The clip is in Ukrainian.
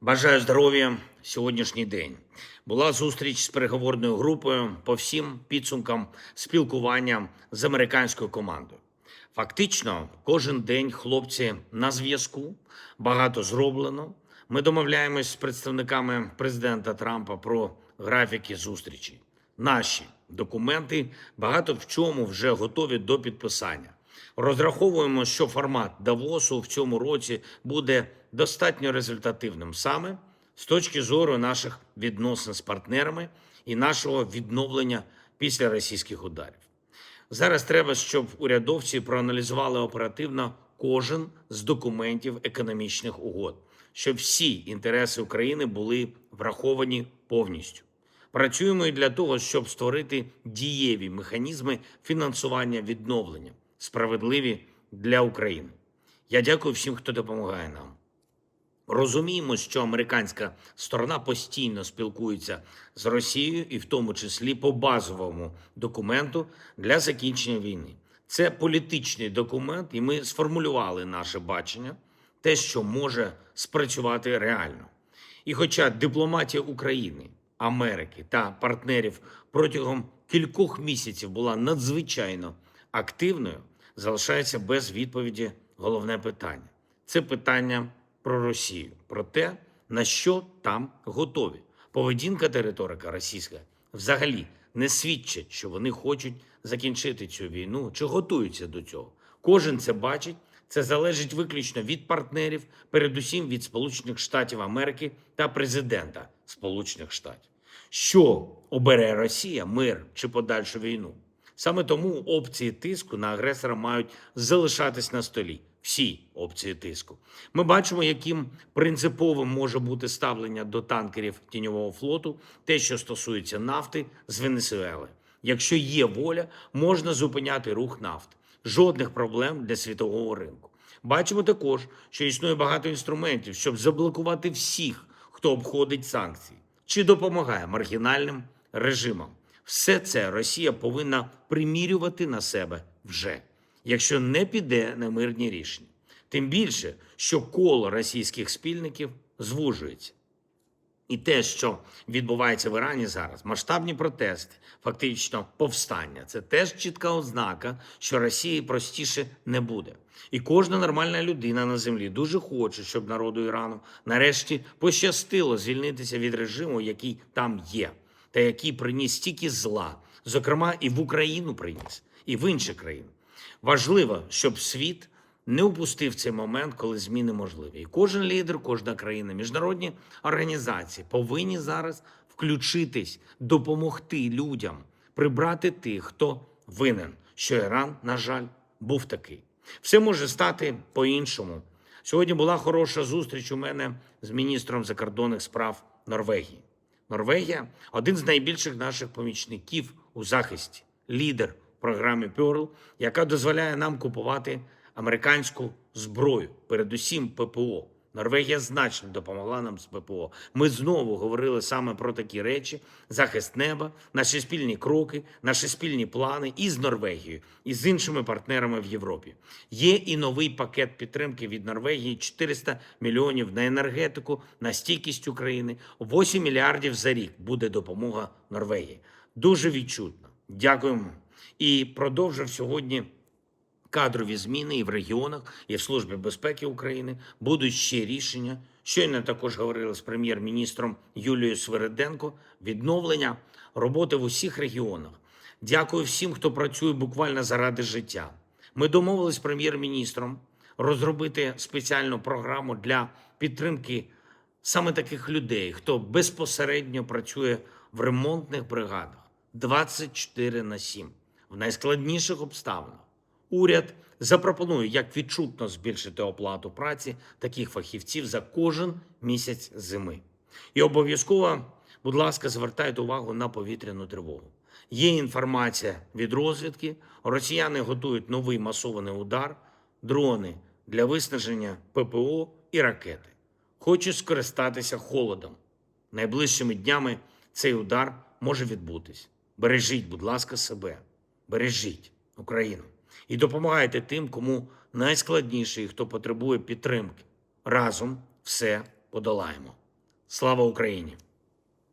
Бажаю здоров'я сьогоднішній день. Була зустріч з переговорною групою по всім підсумкам спілкування з американською командою. Фактично, кожен день хлопці на зв'язку, багато зроблено. Ми домовляємось з представниками президента Трампа про графіки зустрічей. Наші документи багато в чому вже готові до підписання. Розраховуємо, що формат Давосу в цьому році буде достатньо результативним саме з точки зору наших відносин з партнерами і нашого відновлення після російських ударів. Зараз треба, щоб урядовці проаналізували оперативно кожен з документів економічних угод, щоб всі інтереси України були враховані повністю. Працюємо і для того, щоб створити дієві механізми фінансування відновлення, справедливі для України. Я дякую всім, хто допомагає нам. Розуміємо, що американська сторона постійно спілкується з Росією, і в тому числі по базовому документу для закінчення війни. Це політичний документ, і ми сформулювали наше бачення, те, що може спрацювати реально. І хоча дипломатія України, Америки та партнерів протягом кількох місяців була надзвичайно активною, залишається без відповіді головне питання. Це питання про Росію, про те, на що там готові. Поведінка та риторика російська взагалі не свідчать, що вони хочуть закінчити цю війну чи готуються до цього. Кожен це бачить. Це залежить виключно від партнерів, передусім від Сполучених Штатів Америки та президента Сполучених Штатів. Що обере Росія мир чи подальшу війну? Саме тому опції тиску на агресора мають залишатись на столі. Всі опції тиску. Ми бачимо, яким принциповим може бути ставлення до танкерів тіньового флоту, те, що стосується нафти з Венесуели. Якщо є воля, можна зупиняти рух нафти. Жодних проблем для світового ринку. Бачимо також, що існує багато інструментів, щоб заблокувати всіх, хто обходить санкції чи допомагає маргінальним режимам. Все це Росія повинна примірювати на себе вже, якщо не піде на мирні рішення. Тим більше, що коло російських спільників звужується. І те, що відбувається в Ірані зараз, масштабні протести, фактично повстання, це теж чітка ознака, що Росії простіше не буде. І кожна нормальна людина на землі дуже хоче, щоб народу Ірану нарешті пощастило звільнитися від режиму, який там є, та який приніс стільки зла, зокрема і в Україну приніс, і в інші країни. Важливо, щоб світ не упустив цей момент, коли зміни можливі. І кожен лідер, кожна країна, міжнародні організації повинні зараз включитись, допомогти людям, прибрати тих, хто винен, що Іран, на жаль, був такий. Все може стати по-іншому. Сьогодні була хороша зустріч у мене з міністром закордонних справ Норвегії. Норвегія один з найбільших наших помічників у захисті, лідер програми Pearl, яка дозволяє нам купувати американську зброю, передусім ППО. Норвегія значно допомогла нам з ППО. Ми знову говорили саме про такі речі: захист неба, наші спільні кроки, наші спільні плани і з Норвегією, і з іншими партнерами в Європі. Є і новий пакет підтримки від Норвегії: 400 мільйонів на енергетику, на стійкість України, 8 мільярдів за рік буде допомога Норвегії. Дуже відчутно. Дякуємо. І продовжив сьогодні кадрові зміни і в регіонах, і в Службі безпеки України будуть ще рішення. Щойно також говорили з прем'єр-міністром Юлією Свириденко. Відновлення роботи в усіх регіонах. Дякую всім, хто працює буквально заради життя. Ми домовились з прем'єр-міністром розробити спеціальну програму для підтримки саме таких людей, хто безпосередньо працює в ремонтних бригадах 24 на 7 в найскладніших обставинах. Уряд запропонує, як відчутно збільшити оплату праці таких фахівців за кожен місяць зими. І обов'язково, будь ласка, звертайте увагу на повітряну тривогу. Є інформація від розвідки. Росіяни готують новий масований удар, дрони для виснаження ППО і ракети. Хочу скористатися холодом. Найближчими днями цей удар може відбутись. Бережіть, будь ласка, себе, бережіть Україну і допомагайте тим, кому найскладніше і хто потребує підтримки. Разом все подолаємо. Слава Україні!